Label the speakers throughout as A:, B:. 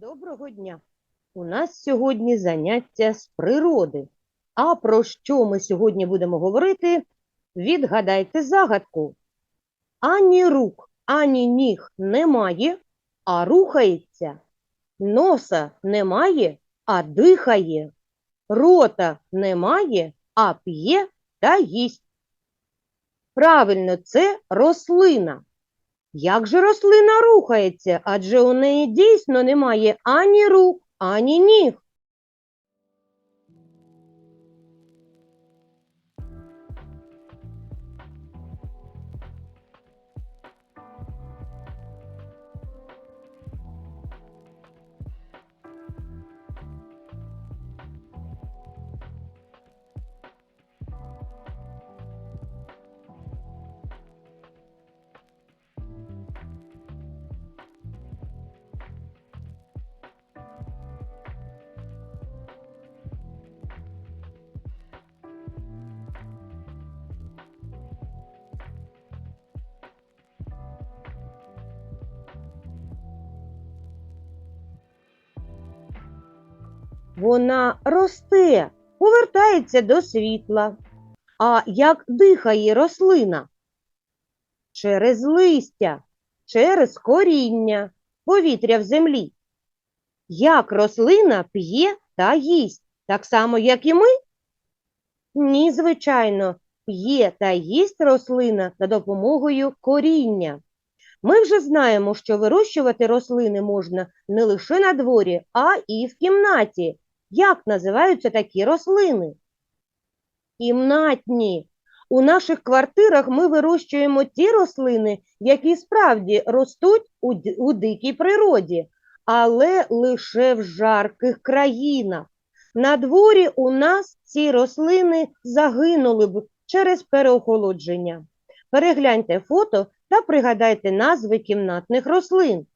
A: Доброго дня! У нас сьогодні заняття з природи. А про що ми сьогодні будемо говорити? Відгадайте загадку. Ані рук, ані ніг немає, а рухається. Носа немає, а дихає. Рота немає, а п'є та їсть. Правильно, це рослина. Як же рослина рухається? Адже у неї дійсно немає ані рук, ані ніг. Вона росте, повертається до світла. А як дихає рослина? Через листя, через коріння, повітря в землі. Як рослина п'є та їсть, так само, як і ми? Ні, звичайно, п'є та їсть рослина за допомогою коріння. Ми вже знаємо, що вирощувати рослини можна не лише на дворі, а і в кімнаті. Як називаються такі рослини? Кімнатні. У наших квартирах ми вирощуємо ті рослини, які справді ростуть у, у дикій природі, але лише в жарких країнах. На дворі у нас ці рослини загинули б через переохолодження. Перегляньте фото та пригадайте назви кімнатних рослин.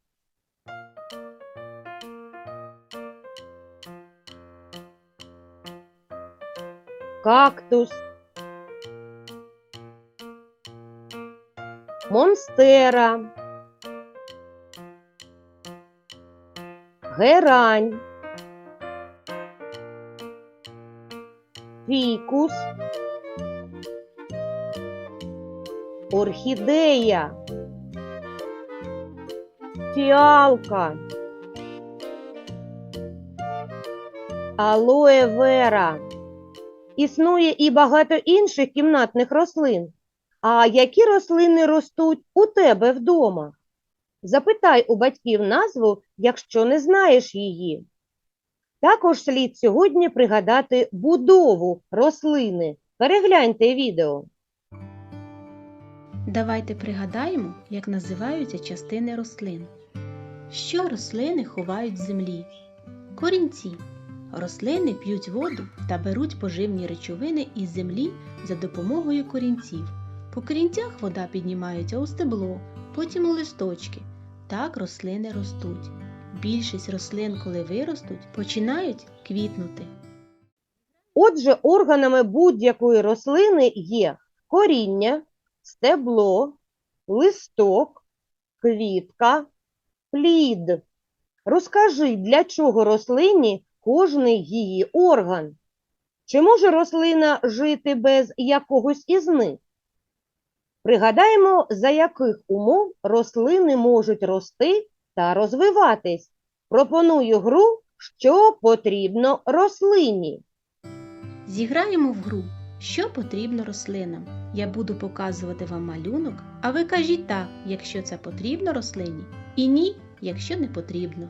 A: Кактус, монстера, герань, фікус, орхідея, фіалка, алоє вера. Існує і багато інших кімнатних рослин. А які рослини ростуть у тебе вдома? Запитай у батьків назву, якщо не знаєш її. Також слід сьогодні пригадати будову рослини. Перегляньте відео.
B: Давайте пригадаємо, як називаються частини рослин. Що рослини ховають в землі? Корінці. Рослини п'ють воду та беруть поживні речовини із землі за допомогою корінців. По корінцях вода піднімається у стебло, потім у листочки. Так рослини ростуть. Більшість рослин, коли виростуть, починають квітнути.
A: Отже, органами будь-якої рослини є коріння, стебло, листок, квітка, плід. Розкажи, для чого рослині кожний її орган? Чи може рослина жити без якогось із них? Пригадаємо, за яких умов рослини можуть рости та розвиватись. Пропоную гру, що потрібно рослині.
B: Зіграємо в гру, що потрібно рослинам. Я буду показувати вам малюнок, а ви кажіть так, якщо це потрібно рослині, і ні, якщо не потрібно.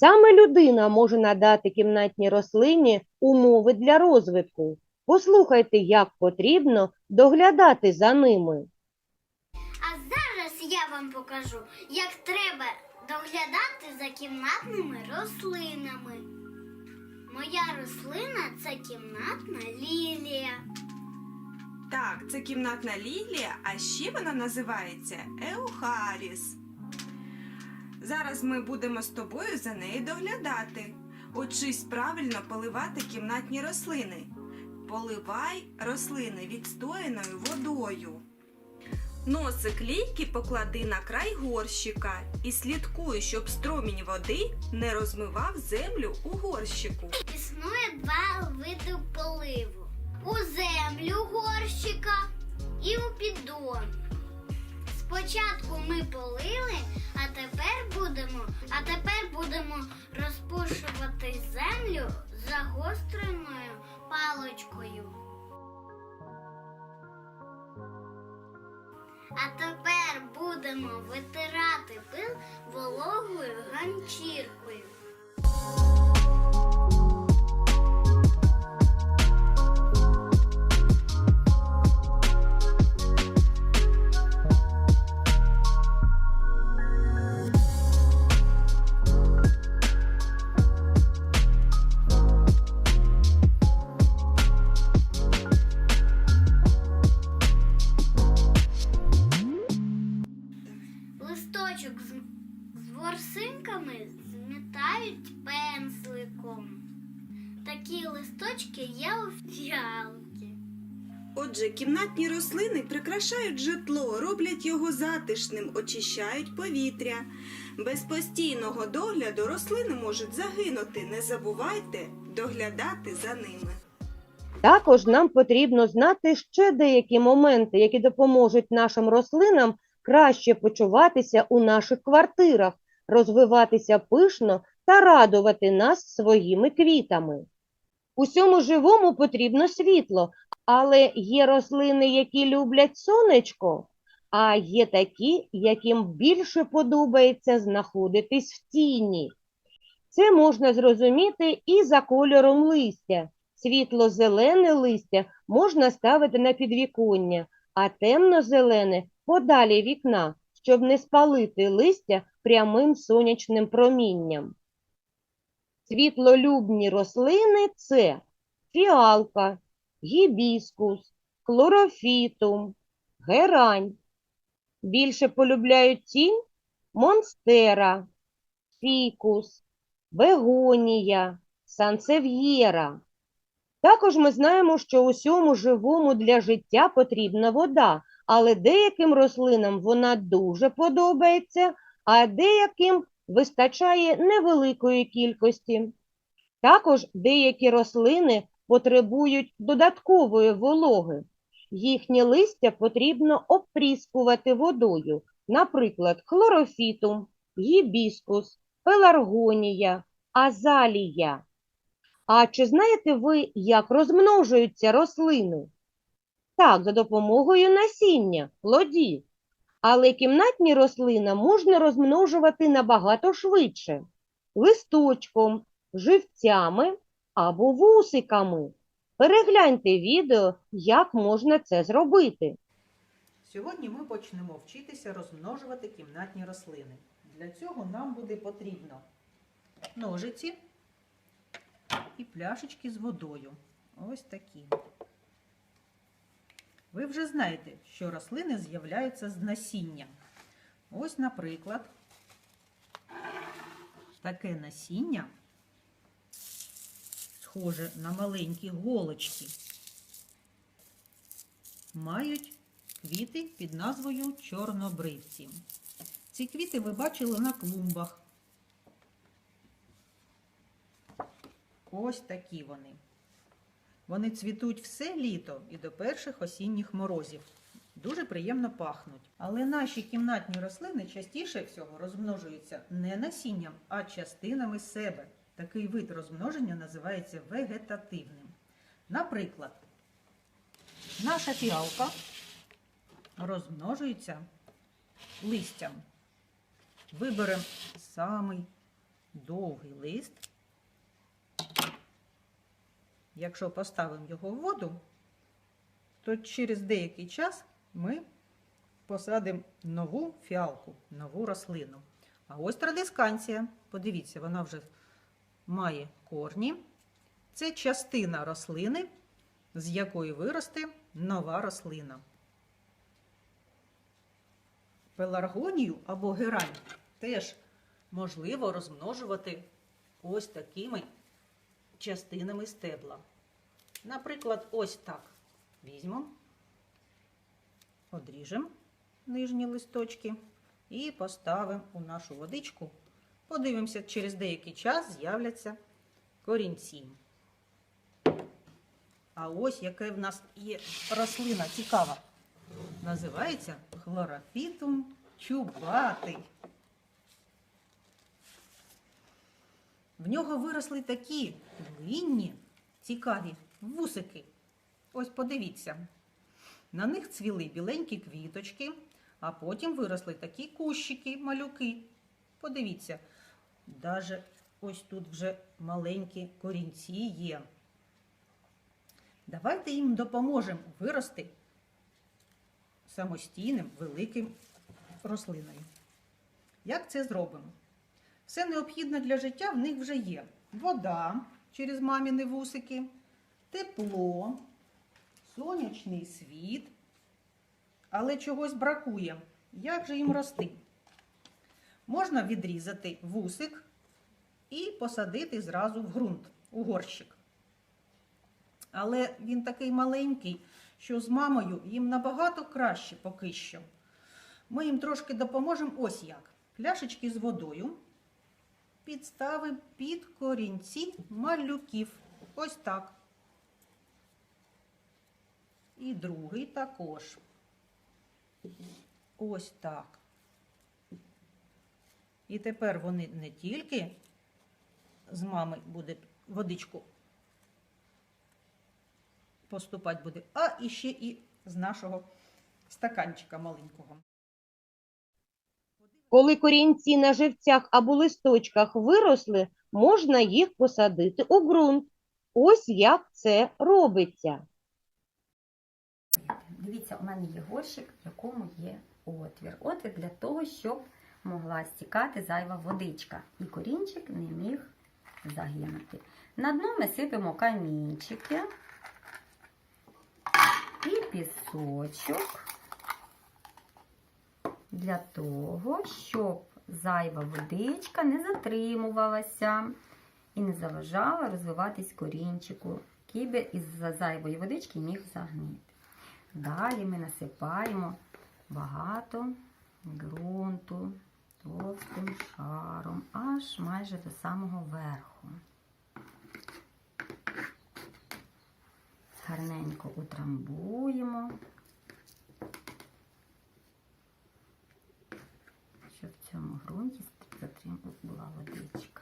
A: Саме людина може надати кімнатній рослині умови для розвитку. Послухайте, як потрібно доглядати за ними.
C: А зараз я вам покажу, як треба доглядати за кімнатними рослинами. Моя рослина це кімнатна лілія.
D: Так, це кімнатна лілія, а ще вона називається еухаріс. Зараз ми будемо з тобою за нею доглядати. Учись правильно поливати кімнатні рослини. Поливай рослини відстояною водою. Носик лійки поклади на край горщика і слідкуй, щоб струмінь води не розмивав землю у горщику.
C: Існує два види поливу: у землю горщика і у піддон. Спочатку ми полили, а тепер будемо, а тепер будемо розпушувати землю загостреною паличкою. А тепер будемо витирати пил вологою ганчіркою. Змітають пензликом. Такі листочки є у фіалки.
D: Отже, кімнатні рослини прикрашають житло, роблять його затишним, очищають повітря. Без постійного догляду рослини можуть загинути. Не забувайте доглядати за ними.
A: Також нам потрібно знати ще деякі моменти, які допоможуть нашим рослинам краще почуватися у наших квартирах, розвиватися пишно та радувати нас своїми квітами. Усьому живому потрібно світло, але є рослини, які люблять сонечко, а є такі, яким більше подобається знаходитись в тіні. Це можна зрозуміти і за кольором листя. Світло-зелене листя можна ставити на підвіконня, а темно-зелене подалі вікна, щоб не спалити листя прямим сонячним промінням. Світлолюбні рослини це фіалка, гібіскус, хлорофітум, герань. Більше полюбляють тінь монстера, фікус, бегонія, сансев'єра. Також ми знаємо, що усьому живому для життя потрібна вода, але деяким рослинам вона дуже подобається, а деяким вистачає невеликої кількості. Також деякі рослини потребують додаткової вологи. Їхнє листя потрібно опріскувати водою, наприклад, хлорофітум, гібіскус, пеларгонія, азалія. А чи знаєте ви, як розмножуються рослини? Так, за допомогою насіння, плодів. Але кімнатні рослини можна розмножувати набагато швидше листочком, живцями або вусиками. Перегляньте відео, як можна це зробити.
E: Сьогодні ми почнемо вчитися розмножувати кімнатні рослини. Для цього нам буде потрібно ножиці і пляшечки з водою. Ось такі. Ви вже знаєте, що рослини з'являються з насіння. Ось, наприклад, таке насіння схоже на маленькі голочки. Мають квіти під назвою чорнобривці. Ці квіти ви бачили на клумбах. Ось такі вони. Вони цвітуть все літо і до перших осінніх морозів. Дуже приємно пахнуть. Але наші кімнатні рослини частіше всього розмножуються не насінням, а частинами себе. Такий вид розмноження називається вегетативним. Наприклад, наша фіалка розмножується листям. Виберемо самий довгий лист. Якщо поставимо його в воду, то через деякий час ми посадимо нову фіалку, нову рослину. А ось традисканція. Подивіться, вона вже має корні. Це частина рослини, з якої виросте нова рослина. Пеларгонію або герань теж можливо розмножувати ось такими частинами стебла. Наприклад, ось так. Візьмемо, одріжемо нижні листочки і поставимо у нашу водичку. Подивимося, через деякий час з'являться корінці. А ось яке в нас є рослина цікава. Називається хлорофітум чубатий. В нього виросли такі длинні, цікаві вусики. Ось подивіться. На них цвіли біленькі квіточки, а потім виросли такі кущики, малюки. Подивіться, даже ось тут вже маленькі корінці є. Давайте їм допоможемо вирости самостійним великим рослиною. Як це зробимо? Все необхідне для життя в них вже є. Вода через маміни вусики, тепло, сонячний світ. Але чогось бракує. Як же їм рости? Можна відрізати вусик і посадити зразу в ґрунт, у горщик. Але він такий маленький, що з мамою їм набагато краще поки що. Ми їм трошки допоможемо ось як. Пляшечки з водою підставимо під корінці малюків. Ось так. І другий також. Ось так. І тепер вони не тільки з мами буде водичку поступати буде, а іще і з нашого стаканчика маленького.
A: Коли корінці на живцях або листочках виросли, можна їх посадити у ґрунт. Ось як це робиться.
F: Дивіться, у мене є горщик, в якому є отвір. Отвір для того, щоб могла стікати зайва водичка. І корінчик не міг загинути. На дно ми сипемо камінчики і пісочок для того, щоб зайва водичка не затримувалася і не заважала розвиватись корінчику, який би із-за зайвої водички міг загнити. Далі ми насипаємо багато ґрунту товстим шаром, аж майже до самого верху. Гарненько утрамбуємо, щоб в цьому ґрунті була водичка.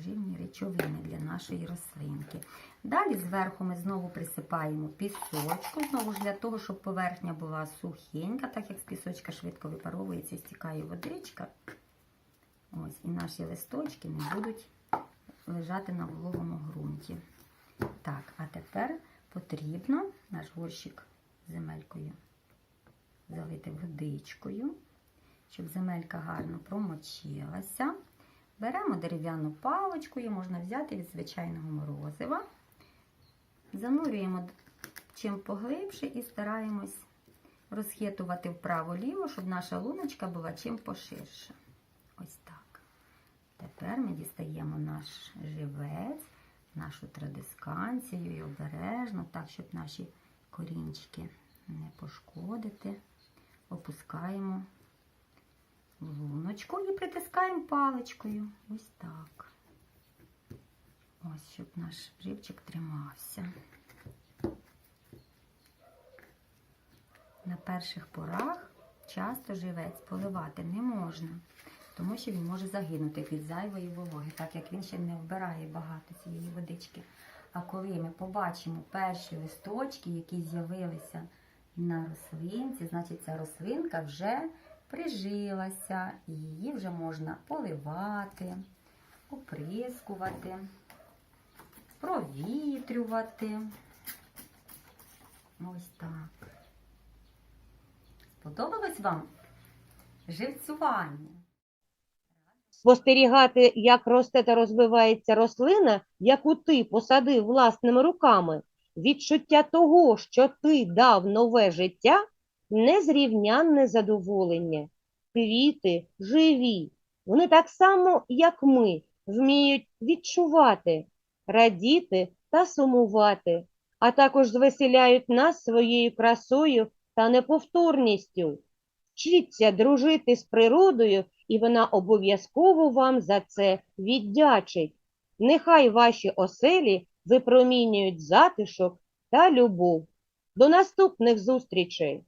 F: Поживні речовини для нашої рослинки. Далі зверху ми знову присипаємо пісочку, знову ж для того, щоб поверхня була сухенька, так як з пісочка швидко випаровується стікає водичка. Ось, і наші листочки не будуть лежати на вологому ґрунті. Так, а тепер потрібно наш горщик земелькою залити водичкою, щоб земелька гарно промочилася. Беремо дерев'яну паличку, її можна взяти від звичайного морозива. Занурюємо чим поглибше і стараємось розхитувати вправо-ліво, щоб наша луночка була чим поширше. Ось так. Тепер ми дістаємо наш живець, нашу традисканцію і обережно, так, щоб наші корінчики не пошкодити. Опускаємо луночку і притискаємо паличкою. Ось так. Ось, щоб наш живчик тримався. На перших порах часто живець поливати не можна, тому що він може загинути від зайвої вологи, так як він ще не вбирає багато цієї водички. А коли ми побачимо перші листочки, які з'явилися на рослинці, значить ця рослинка вже прижилася, її вже можна поливати, оприскувати, провітрювати. Ось так. Сподобалось вам живцювання?
A: Спостерігати, як росте та розвивається рослина, яку ти посадив власними руками, відчуття того, що ти дав нове життя, незрівнянне задоволення. квіти живі. Вони так само, як ми, вміють відчувати, радіти та сумувати, а також звеселяють нас своєю красою та неповторністю. Вчіться дружити з природою, і вона обов'язково вам за це віддячить. Нехай ваші оселі випромінюють затишок та любов. До наступних зустрічей!